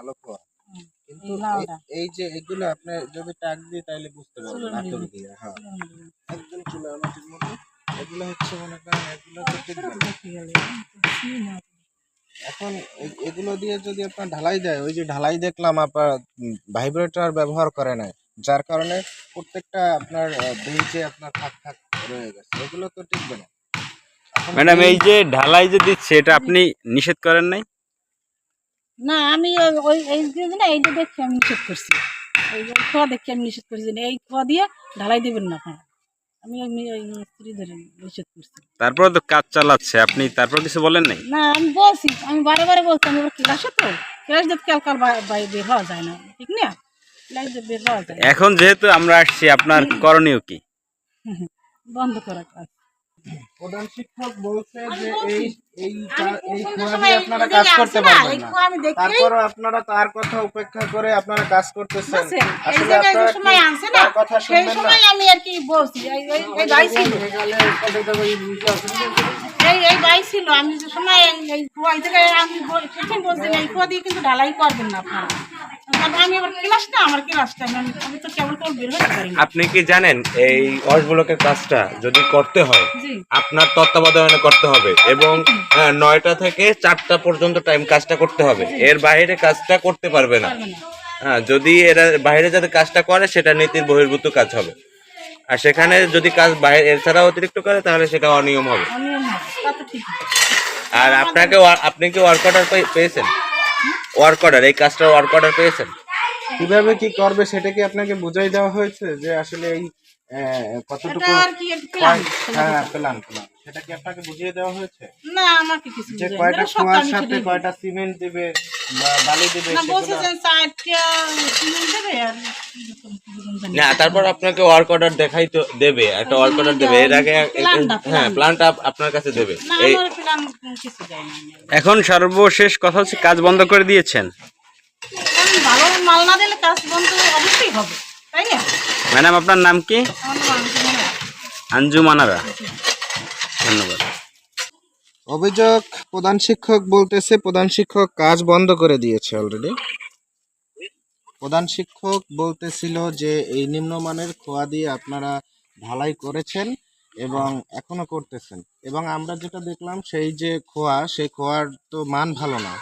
কালো খোয়া কিন্তু এই যে এগুলো আপনি যদি টাক দিয়ে তাইলে বুঝতে পারবেন আতর দিয়ে হ্যাঁ। একদম চুলার মাটির মতো এগুলো হচ্ছে মনে করেন এগুলো তো এখন এগুলো দিয়ে যদি আপনার ঢালাই দেয় ওই যে ঢালাই দেখলাম আপনার ভাইব্রেটর ব্যবহার করে না যার কারণে প্রত্যেকটা আপনার বেঞ্চে আপনার থাক থাক রয়ে গেছে। এগুলো তো টিকবে না। ম্যাডাম এই এই- যে ঢালাই যে দিচ্ছে এটা আপনি নিষেধ করেন নাই? না আমি ওই- এই যে না এইটা দেখে আমি নিষেধ করছি। এই খোয়া দেখে আমি নিষেধ করছি এই খোয়া দিয়ে ঢালাই দেবেন না আপনারা। আমি ওই মিস্ত্রি ধরে নিষেধ করছি। তারপরে তো কাজ চালাচ্ছে আপনি তারপর কিছু বলেন নাই? না আমি বলছি আমি বারে বারে বলছি আমি ক্লাসে তো ক্লাস কাল বাইরে বের হওয়া যায় না ঠিক না? ক্লাস দিয়ে বের হওয়া যায় এখন যেহেতু আমরা আসছি আপনার করণীয় কি? বন্ধ করা ক্লাস প্রধান শিক্ষক বলছে যে এই এই এই আপনারা কাজ করতে পারবেন না। তারপরও আপনারা তার কথা উপেক্ষা করে আপনারা কাজ করতেছেন। আসলে আপনারা সময় কি না কথা শুনবেন না? সময় আমি আর কি বলছি এই এই এই ভাই ছিল। এই এই ভাই ছিল আমি যে সময় এই জায়গায় আমি বল- বলছি না, এই কুয়া দিয়ে কিন্তু ঢালাই করবেন না আপনারা। আপনি কি জানেন এই অসবলকের কাজটা যদি করতে হয় জি। আপনার তত্ত্বাবধানে করতে হবে এবং হ্যাঁ, নয়টা থেকে চারটা পর্যন্ত টাইম কাজটা করতে হবে। এর বাইরে কাজটা করতে পারবে না। হ্যাঁ যদি এরা বাইরে যাতে কাজটা করে সেটা নীতির বহির্ভূত কাজ হবে। আর সেখানে যদি কাজ বাইরে এছাড়া অতিরিক্ত করে তাহলে সেটা অনিয়ম হবে। আর আপনাকে আপনি কি ওয়ার্ক অর্ডার পেয়েছেন? ওয়ার্ক অর্ডার এই কাজটা ওয়ার্ক অর্ডার পেয়েছেন? কীভাবে কি করবে সেটা কি আপনাকে বুঝাই দেওয়া হয়েছে যে আসলে এই কতটুকু আর কি হ্যাঁ প্ল্যান প্ল্যান সেটা কি আপনাকে বুঝিয়ে দেওয়া হয়েছে? না আমাকে কিছু যে কয়টা সাথে কয়টা সিমেন্ট দিবে বা বালি দিবে না বলছে যে চারটা সিমেন্ট দেবে আর কীরকম কীরকম জানি। না তারপর আপনাকে ওয়ার্ক অর্ডার দেখাই তো দেবে একটা ওয়ার্ক অর্ডার দেবে। এর আগে হ্যাঁ প্ল্যান। প্ল্যানটা আপনার কাছে দেবে। এই আমার প্ল্যান কিছু দেয় না এখন সর্বশেষ কথা হচ্ছে কাজ বন্ধ করে দিয়েছেন। ভালো মাল না দিলে কাজ বন্ধ অবশ্যই হবে। তাই না? ম্যাডাম আপনার নাম কি। আঞ্জুমানারা ধন্যবাদ। অভিযোগ প্রধান শিক্ষক বলতেছে প্রধান শিক্ষক কাজ বন্ধ করে দিয়েছে অলরেডি প্রধান শিক্ষক বলতেছিল যে এই নিম্নমানের খোয়া দিয়ে আপনারা ঢালাই করেছেন এবং এখনও করতেছেন। এবং আমরা যেটা দেখলাম সেই যে খোয়া সেই খোয়ার তো মান ভালো না।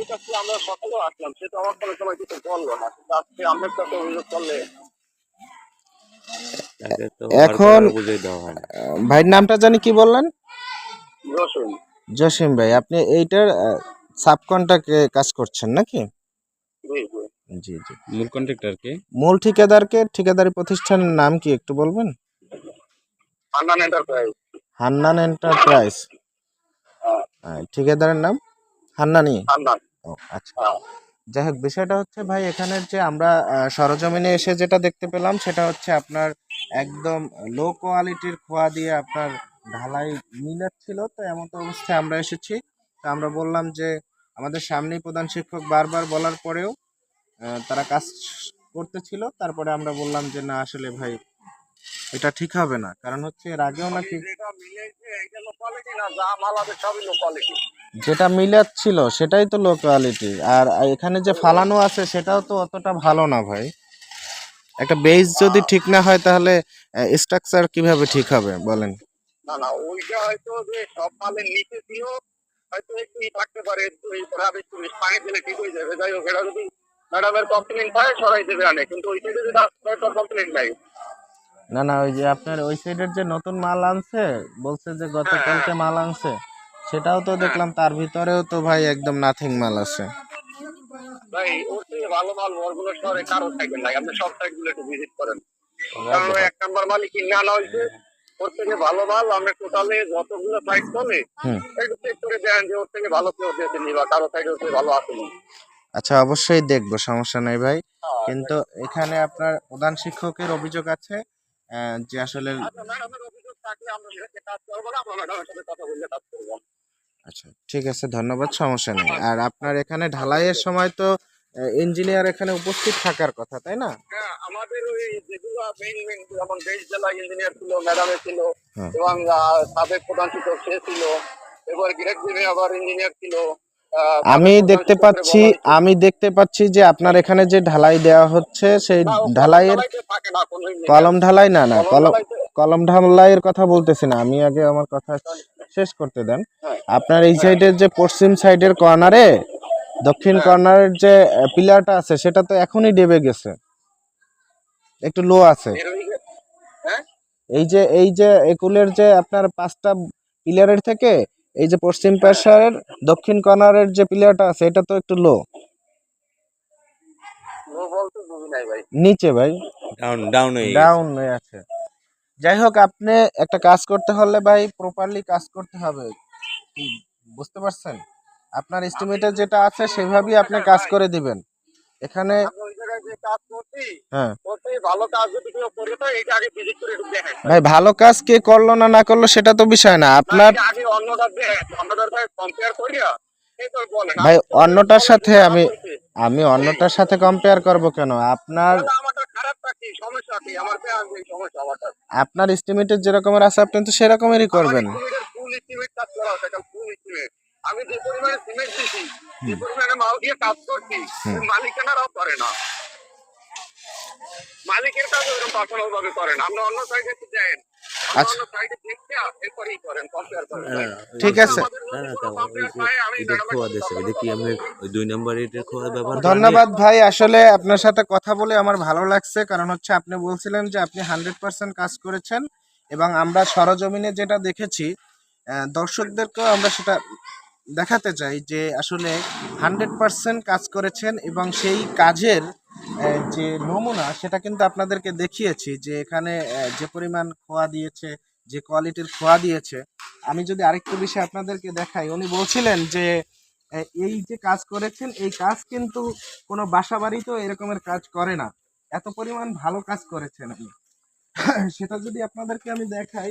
আমরা সকালে আসলাম সে তো আমার কোনো সময় কিছু বলল না কিন্তু আজকে আমের কাছে অভিযোগ করলে এখন- হয় ভাইয়ের নামটা জানি কি বললেন? জসিম। ভাই আপনি এইটার সাবকন্ট্রাক্টে কাজ করছেন নাকি? জি জি। মূল কন্ট্রাক্টর কে মূল ঠিকাদারকে ঠিকাদারি প্রতিষ্ঠানের নাম কি একটু বলবেন? আন্নান এন্টারপ্রাইজ হান্নান এন্টারপ্রাইজ ঠিকাদারের নাম? হান্নানি? আন্নান ও আচ্ছা। যাই হোক বিষয়টা হচ্ছে ভাই এখানের যে আমরা সরজমিনে এসে যেটা দেখতে পেলাম সেটা হচ্ছে আপনার একদম লো কোয়ালিটির খোয়া দিয়ে আপনার ঢালাই মিলাচ্ছিল তো এমন তো অবস্থায় আমরা এসেছি তো আমরা বললাম যে আমাদের সামনেই প্রধান শিক্ষক বারবার বলার পরেও তারা কাজ করতেছিল তারপরে আমরা বললাম যে না, আসলে ভাই এটা ঠিক হবে না। কারণ হচ্ছে এর আগেও নাকি যেটা মিলাচ্ছিল সেটাই তো লো কোয়ালিটি আর এখানে যে ফালানো আছে সেটাও তো অতটা ভালো না ভাই। একটা বেস যদি ঠিক না হয় তাহলে স্ট্রাকচার কীভাবে ঠিক হবে বলেন? না না ওইটা হয়তো যে সব মালের নিচে ছিল হয়তো একটু থাকতে পারে একটু পানি দিলে ঠিক হয়ে যাবে। যাই হোক এটা যদি ম্যাডামের কমপ্লেন পায় সরাই দেবে আনে। কিন্তু ওই সাইডে যদি কমপ্লেন নাই। না না ওই যে আপনার ওই সাইডের যে নতুন মাল আনছে বলছে যে গতকালকে মাল আনছে সেটাও তো দেখলাম তার ভিতরেও তো ভাই একদম নাথিং মাল আছে। ভাই ওর থেকে ভালো মাল বরগুলো শহরে কারও থাকবে নাই আপনি সব সাইডগুলো একটু ভিজিট করেন। কারণ এক নাম্বার মালই কিনে আনা হয়েছে ওর থেকে ভালো মাল আমরা টোটালে যতগুলো সাইড চলে একটু চেক করে দেন যে ওর থেকে ভালো কেউ দিয়েছে নি বা কারও সাইডে ওর থেকে ভালো আসেনি আচ্ছা অবশ্যই দেখব সমস্যা নাই ভাই। কিন্তু এখানে আপনার প্রধান শিক্ষকের অভিযোগ আছে যে আসলে আচ্ছা আচ্ছা ঠিক আছে ধন্যবাদ সমস্যা নেই। আর আপনার এখানে ঢালাইয়ের সময় তো ইঞ্জিনিয়ার এখানে উপস্থিত থাকার কথা তাই না? হ্যাঁ আমাদের ওই যেগুলো মেইন মেইন যেমন দেশ জেলা ইঞ্জিনিয়ার ছিল ম্যাডামের ছিল এবং আহ, সাবেক প্রধান শিক্ষক সে ছিল এবার গ্রেড আবার ইঞ্জিনিয়ার ছিল। আমি দেখতে পাচ্ছি। আমি দেখতে পাচ্ছি যে আপনার এখানে যে ঢালাই দেওয়া হচ্ছে সেই ঢালাইয়ের। কলম ঢালাই না না কলম কলম ঢালাইয়ের কথা বলতেছি না আমি আগে আমার কথা শেষ করতে দেন হ্যাঁ। আপনার এই সাইডের যে পশ্চিম সাইডের কর্নারে দক্ষিণ হ্যাঁ। কর্নারের যে পিলারটা আছে সেটা তো এখনই ডেবে গেছে একটু লো আছে হ্যাঁ এই যে এই যে একুলের যে আপনার পাঁচটা পিলারের থেকে এই যে পশ্চিম পাশের দক্ষিণ কর্নারের যে প্লেয়ারটা আছে এটা তো একটু লো নিচে ভাই। ডাউন ডাউন হয়ে ডাউন আছে। যাই হোক আপনি একটা কাজ করতে হলে ভাই প্রপারলি কাজ করতে হবে। বুঝতে পারছেন? আপনার এস্টিমেটে যেটা আছে সেভাবেই আপনি কাজ করে দিবেন। এখানে ভাই ভালো কাজ কে করল না না করল সেটা তো বিষয় না। আপনার ভাই অন্যটার সাথে আমি আমি অন্যটার সাথে কম্পেয়ার করব কেন? আপনার আপনার এস্টিমেটের যেরকমের আছে আপনি তো সেরকমেরই করবেন। আমি যে পরিমাণে সিমেন্ট দিছি যে পরিমাণে মাল দিয়ে কাজ করছি মালিকানারাও করে না। মালিকের কাজ ওরকম পার্সোনাল ভাবে করেন। আমরা অন্য সাইডে দেন আচ্ছা। অন্য সাইডে দেখতে এরপরেই করেন কম্পেয়ার করেন। ঠিক আছে। না না তা ওই যে এটা খোয়া দিয়েছে এটা কি আমি ওই দুই নম্বর এটার খোয়া ব্যবহার করেন? ধন্যবাদ ভাই আসলে আপনার সাথে কথা বলে আমার ভালো লাগছে কারণ হচ্ছে আপনি বলছিলেন যে আপনি হান্ড্রেড পার্সেন্ট কাজ করেছেন এবং আমরা সরজমিনে যেটা দেখেছি দর্শকদেরকেও আমরা সেটা দেখাতে চাই যে আসলে হান্ড্রেড পার্সেন্ট কাজ করেছেন এবং সেই কাজের যে নমুনা, সেটা কিন্তু আপনাদেরকে দেখিয়েছি যে এখানে যে পরিমাণ খোয়া দিয়েছে, যে কোয়ালিটির খোয়া দিয়েছে। আমি যদি আরেকটু বিষয় আপনাদেরকে দেখাই, উনি বলছিলেন যে এই যে কাজ করেছেন, এই কাজ কিন্তু কোনো বাসা বাড়িতেও এরকমের কাজ করে না। এত পরিমাণ ভালো কাজ করেছেন আপনি সেটা যদি আপনাদেরকে আমি দেখাই,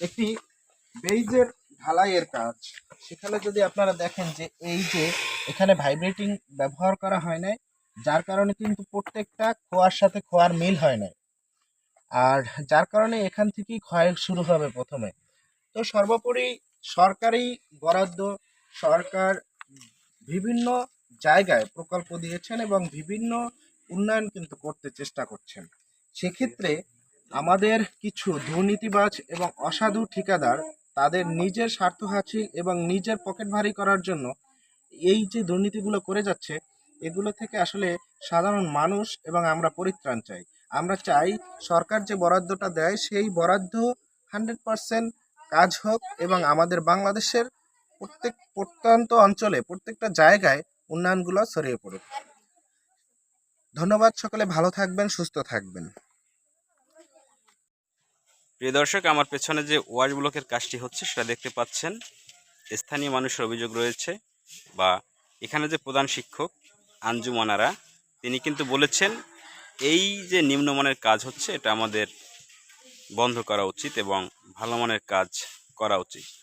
একটি বেইজের ঢালাইয়ের কাজ। সেখানে যদি আপনারা দেখেন যে, এই যে এখানে ভাইব্রেটিং ব্যবহার করা হয় নাই যার কারণে কিন্তু প্রত্যেকটা খোয়ার সাথে খোয়ার মিল হয় নাই। আর যার কারণে এখান থেকেই ক্ষয় শুরু হবে প্রথমে। তো সর্বোপরি সরকারি বরাদ্দ সরকার বিভিন্ন জায়গায় প্রকল্প দিয়েছেন এবং বিভিন্ন উন্নয়ন কিন্তু করতে চেষ্টা করছেন। সেক্ষেত্রে আমাদের কিছু দুর্নীতিবাজ এবং অসাধু ঠিকাদার তাদের নিজের স্বার্থ হাসিল এবং নিজের পকেট ভারী করার জন্য এই যে দুর্নীতিগুলো করে যাচ্ছে এগুলো থেকে আসলে সাধারণ মানুষ এবং আমরা পরিত্রাণ চাই। আমরা চাই সরকার যে বরাদ্দটা দেয় সেই বরাদ্দ হান্ড্রেড পারসেন্ট কাজ হোক এবং আমাদের বাংলাদেশের প্রত্যেক প্রত্যন্ত অঞ্চলে, প্রত্যেকটা জায়গায় উন্নয়নগুলো ছড়িয়ে পড়ুক। ধন্যবাদ সকলে, ভালো থাকবেন, সুস্থ থাকবেন। প্রিয় দর্শক, আমার পেছনে যে ওয়াশ ব্লকের কাজটি হচ্ছে সেটা দেখতে পাচ্ছেন। স্থানীয় মানুষের অভিযোগ রয়েছে বা এখানে যে প্রধান শিক্ষক আঞ্জু মানারা। তিনি কিন্তু বলেছেন, এই যে নিম্নমানের কাজ হচ্ছে, এটা আমাদের বন্ধ করা উচিত এবং ভালো মানের কাজ করা উচিত।